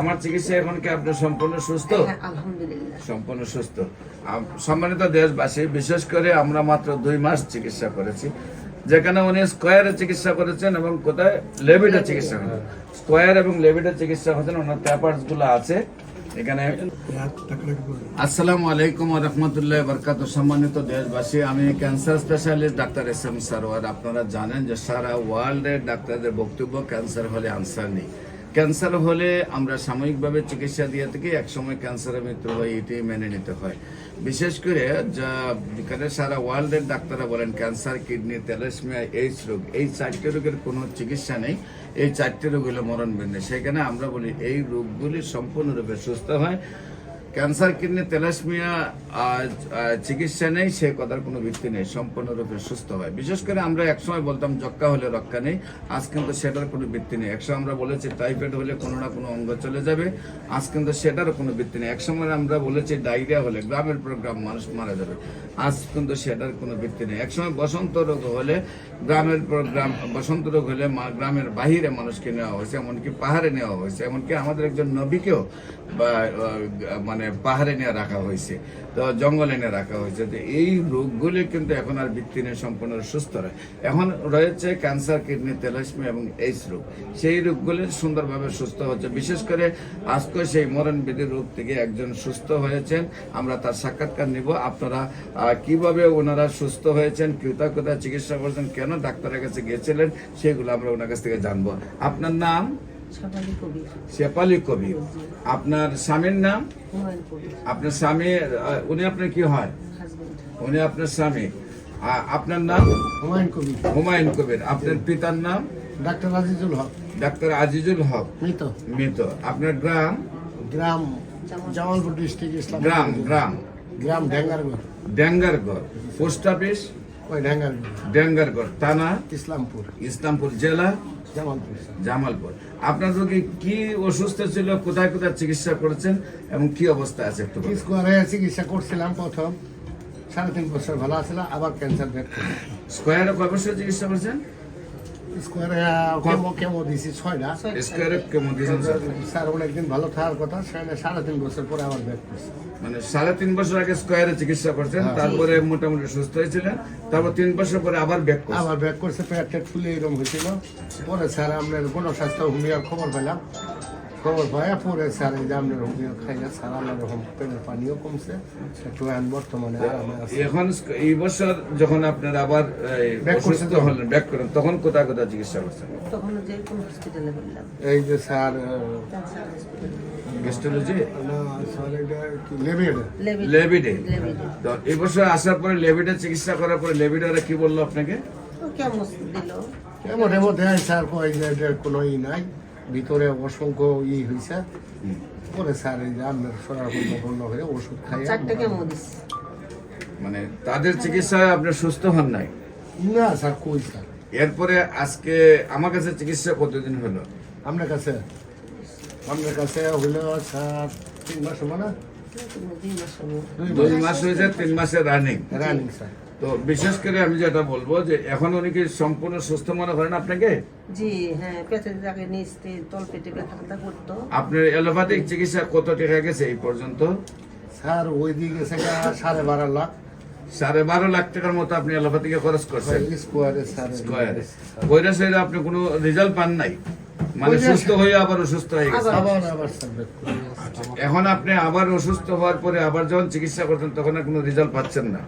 আমার চিকিৎসা এখন কি আপনি সম্পূর্ণ সুস্থ? হ্যাঁ সম্পূর্ণ সুস্থ। সম্মানিত দেশবাসী বিশেষ করে আমরা মাত্র দুই মাস চিকিৎসা করেছি যেখানে উনি স্কোয়ারে চিকিৎসা করেছেন এবং কোথায়? লেবিডে চিকিৎসা করেছেন। স্কোয়ার এবং লেবিডে চিকিৎসা করেছেন ওনার পেপারসগুলো আছে। এখানে আসসালামু আলাইকুম রহমতুল্লাহ বরকাত সম্মানিত দেশবাসী আমি cancer specialist doctor S M Sarwar. আপনারা জানেন যে সারা ওয়ার্ল্ডের ডাক্তারদের বক্তব্য ক্যান্সার হলে আনসার নেই। ক্যান্সার হলে আমরা সাময়িকভাবে চিকিৎসা দিয়ে থাকি, একসময় ক্যান্সারের মৃত্যু হয়, এটি মেনে নিতে হয়। বিশেষ করে যা যেখানে সারা ওয়ার্ল্ডের ডাক্তাররা বলেন, ক্যান্সার, কিডনি তেলাসমিয়া এইডস রোগ, এই চারটি রোগের কোনো চিকিৎসা নেই, এই চারটি রোগ হলো মরণ সেখানে আমরা বলি, এই রোগগুলি সম্পূর্ণরূপে সুস্থ হয় ক্যান্সার কিডনি তেলাসমিয়া চিকিৎসা নেই সে কথার কোনো ভিত্তি নেই সম্পূর্ণরূপে সুস্থ হয়। বিশেষ করে আমরা একসময় বলতাম যক্কা হলে রক্ষা নেই আজ কিন্তু সেটার কোনো ভিত্তি নেই। একসময় আমরা বলেছি টাইফয়েড হলে কোনো না কোনো অঙ্গ চলে যাবে আজ কিন্তু সেটারও কোনো ভিত্তি নেই। একসময় আমরা বলেছি ডায়রিয়া হলে গ্রামের পর গ্রাম মানুষ মারা যাবে আজ কিন্তু সেটার কোনো ভিত্তি নেই। একসময় বসন্ত রোগ হলে গ্রামের পর গ্রাম বসন্ত রোগ হলে গ্রামের বাহিরে মানুষকে নেওয়া হয়েছে এমনকি পাহাড়ে নেওয়া হয়েছে এমনকি আমাদের একজন নবীকেও আহ, মানে পাহাড়ে নিয়ে রাখা হয়েছে, তো জঙ্গলে নিয়ে রাখা হয়েছে। তো এই রোগগুলি কিন্তু এখন আর ভিত্তি নেই, সম্পূর্ণ সুস্থ রয় এখন রয়েছে ক্যান্সার, কিডনি তেলাসমি এবং এইস রোগ। সেই রোগগুলি সুন্দরভাবে সুস্থ হচ্ছে। বিশেষ করে আজকে সেই মরণ বিধি রোগ থেকে একজন সুস্থ হয়েছেন। আমরা তার সাক্ষাৎকার নিব। আপনারা কীভাবে ওনারা সুস্থ হয়েছেন কোথায় চিকিৎসা করছেন, কেন ডাক্তারের কাছে গিয়েছিলেন, সেগুলো আমরা ওনার কাছ থেকে জানব। আপনার নাম? শেপালি কবির আপনার স্বামীর নাম? আপনার স্বামী উনি আপনার কি হয়? উনি আপনার স্বামী। আপনার নাম? হুমায়ুন কবির। হুমায়ুন কবির। আপনার পিতার নাম? ডাক্তার আজিজুল হক। ডাক্তার আজিজুল হক। মৃত। মৃত। আপনার গ্রাম? গ্রাম জামালপুর। ডিস্ট্রিক্ট ইসলাম। গ্রাম গ্রাম। গ্রাম ড্যাঙ্গারগড় ড্যাঙ্গারগড় পোস্ট অফিস? ওই ড্যাঙ্গারগড় ড্যাঙ্গারগড় থানা? ইসলামপুর। ইসলামপুর জেলা? জামালপুর। আপনার রোগী কি অসুস্থ ছিল কোথায় কোথায় চিকিৎসা করেছেন এবং কি অবস্থা আছে একটু চিকিৎসা করছিলাম প্রথম সাড়ে তিন বছর ভালো আছিল আবার ক্যান্সার স্কোয়ারে কয় বছর চিকিৎসা করেছেন? স্কোয়ারে কেমো কেমো দিছি ছয়টা। স্কোয়ারে কেমো দিয়েছেন স্যার? অনেকদিন ভালো থাকার কথা সেখানে সাড়ে তিন বছর পরে আবার ব্যাক করছে। মানে সাড়ে তিন বছর আগে স্কোয়ারে চিকিৎসা করছেন তারপরে মোটামুটি সুস্থ হয়েছিলেন তারপর তিন বছর পরে আবার ব্যাক করছে। আবার ব্যাক করছে পেট টেট ফুলে এরকম হয়েছিল। পরে স্যার আপনার গণস্বাস্থ্য হোমিওর খবর পেলাম। খবর পাইয়া পরে স্যার এই যে আপনার হোমিও খাইয়া স্যার আল্লাহ রকম পেটের পানিও কমছে একটু এখন বর্তমানে এখন এই বছর যখন আপনার আবার অসুস্থ তখন? হলেন ব্যাক করেন তখন কোথায় কোথায় চিকিৎসা করছেন? তখন যে কোন হসপিটালে বললাম। এই যে স্যার ক্যান্সার হসপিটালে গেস্টোলজি স্যার এটা কি লেবেড লেবিড লেবিডে লেবিডে তো এই বছর আসার পরে লেবিডে চিকিৎসা করার পরে লেবিডারে কি বলল আপনাকে? ও কেমন দিল? এমন দেয় স্যার কয় যে কোনো ই নাই। ভিতরে অসংখ্য ই হয়েছে পরে স্যার এই যে আপনার সরাসরি হয়ে ওষুধ দিস? মানে তাদের চিকিৎসায় আপনি সুস্থ হন নাই? না স্যার কই স্যার? এরপরে আজকে আমার কাছে চিকিৎসা কতদিন হলো? আপনার কাছে? আপনার কাছে হইল স্যার তিন মাস দুই মাস দুই মাস হয়েছে তিন মাসের রানিং রানিং স্যার। তো বিশেষ করে আমি যেটা বলব যে এখন উনি কি সম্পূর্ণ সুস্থ মনে করেন আপনাকে? জি হ্যাঁ নিচতে তল পেটে ব্যথা ব্যথা করতো। আপনার এলোপ্যাথিক চিকিৎসা কত টাকা গেছে এই পর্যন্ত? স্যার ওই দিকে গেছে সাড়ে বারো লাখ। সাড়ে বারো লাখ টাকার মতো আপনি এলোপ্যাথিকে খরচ করছেন। স্কোয়ারে স্কোয়ারে ওইটা সেটা আপনি কোনো রেজাল্ট পান নাই? মানে সুস্থ হয়ে আবার অসুস্থ হয়ে গেছে। আবার। আবার দিয়েছে। এখন আপনি আবার অসুস্থ হওয়ার পরে আবার যখন চিকিৎসা করতেন তখন আর কোনো রেজাল্ট পাচ্ছেন না।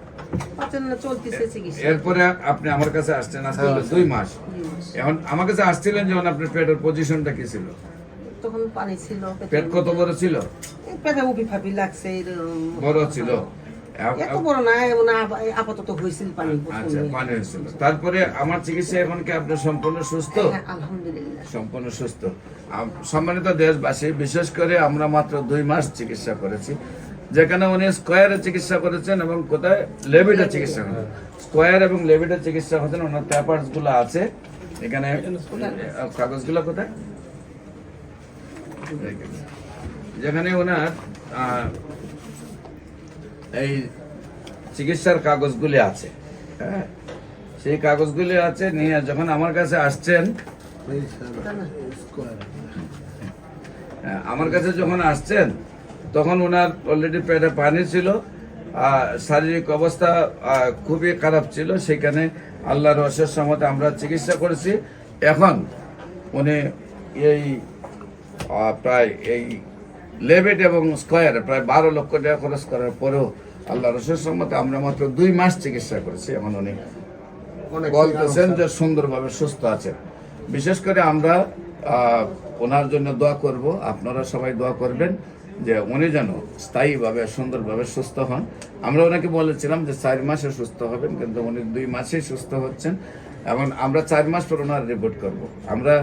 পাচ্ছেন না চলতেছে চিকিৎসা। এরপরে আপনি আমার কাছে আসছেন হ্যাঁ, দুই মাস। এখন আমার কাছে আসছিলেন যখন আপনার পেটের পজিশনটা কি ছিল? তখন পানি ছিল পেট কত বড় ছিল? পেটে উপি ফাপি লাগছে বড় ছিল। এ- এত বড় না আপাতত হয়েছিল পানি আচ্ছা পানি হয়েছিল তারপরে আমার চিকিৎসা এখন কি আপনি সম্পূর্ণ সুস্থ? হ্যাঁ, আলহামদুলিল্লাহ। সম্পূর্ণ সুস্থ। সম্মানিত দেশবাসী বিশেষ করে আমরা মাত্র দুই মাস চিকিৎসা করেছি যেখানে উনি স্কোয়ারে চিকিৎসা করেছেন এবং কোথায়? লেবিডে চিকিৎসা করেছেন। স্কোয়ার এবং লেবিডে চিকিৎসা করেছেন ওনার পেপারসগুলো আছে। এখানে কাগজগুলো কোথায়? যেখানে ওনার এই চিকিৎসার কাগজগুলি আছে হ্যাঁ? সেই কাগজগুলি আছে নিয়ে যখন আমার কাছে আসছেন হ্যাঁ, আমার কাছে যখন আসছেন তখন ওনার অলরেডি পেটে পানি ছিল শারীরিক অবস্থা খুবই খারাপ ছিল সেখানে আল্লাহর অশেষ সমতে আমরা চিকিৎসা করেছি। এখন উনি এই প্রায় এই লেবেট এবং স্কোয়ার প্রায় বারো লক্ষ টাকা খরচ করার পরেও আল্লাহ অশেষ সম্মতে আমরা মাত্র দুই মাস চিকিৎসা করেছি। উনি অনেক বলতেছেন যে সুন্দরভাবে সুস্থ আছেন। বিশেষ করে আমরা ওনার জন্য দোয়া করব। আপনারা সবাই দোয়া করবেন যে উনি যেন স্থায়ীভাবে সুন্দরভাবে সুস্থ হন। আমরা ওনাকে বলেছিলাম যে চার মাসে সুস্থ হবেন কিন্তু উনি দুই মাসেই সুস্থ হচ্ছেন। এবং আমরা চার মাস পর ওনার রিপোর্ট করব। আমরা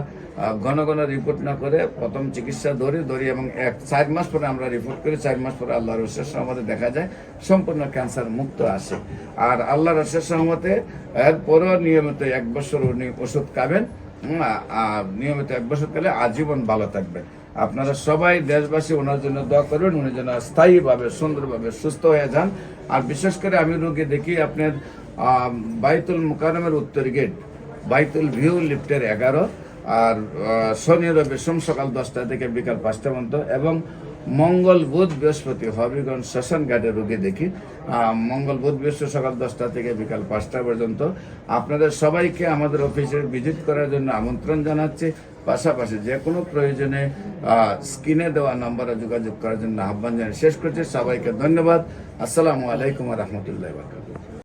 ঘন ঘন রিপোর্ট না করে প্রথম চিকিৎসা ধরি ধরি এবং এক, চার মাস পরে আমরা রিপোর্ট করি, চার মাস পরে আল্লাহর রসের সহমতে দেখা যায় সম্পূর্ণ ক্যান্সার মুক্ত আসে আর আল্লাহর রসের সহমতে এরপরও নিয়মিত এক বছর উনি ওষুধ খাবেন আর নিয়মিত এক বছর খেলে আজীবন ভালো থাকবেন। আপনারা সবাই দেশবাসী ওনার জন্য দোয়া করবেন, উনি যেন স্থায়ীভাবে, সুন্দরভাবে সুস্থ হয়ে যান। আর বিশেষ করে আমি রোগী দেখি, আপনার বাইতুল মুকারমের উত্তর গেট বাইতুল ভিউ লিফটের এগারো, আর শনি রবি সোম সকাল দশটা থেকে বিকাল পাঁচটা পর্যন্ত, এবং মঙ্গল বুধ বৃহস্পতি হবিগঞ্জ শ্মশান ঘাটে রোগী দেখি। মঙ্গল বুধ বৃহস্পতি সকাল দশটা থেকে বিকাল পাঁচটা পর্যন্ত। আপনাদের সবাইকে আমাদের অফিসে ভিজিট করার জন্য আমন্ত্রণ জানাচ্ছি। পাশাপাশি যে কোনো প্রয়োজনে স্ক্রিনে দেওয়া নম্বরে যোগাযোগ করার জন্য আহ্বান জানিয়ে শেষ করছি। সবাইকে ধন্যবাদ। আসসালামু আলাইকুম রহমতুল্লাহ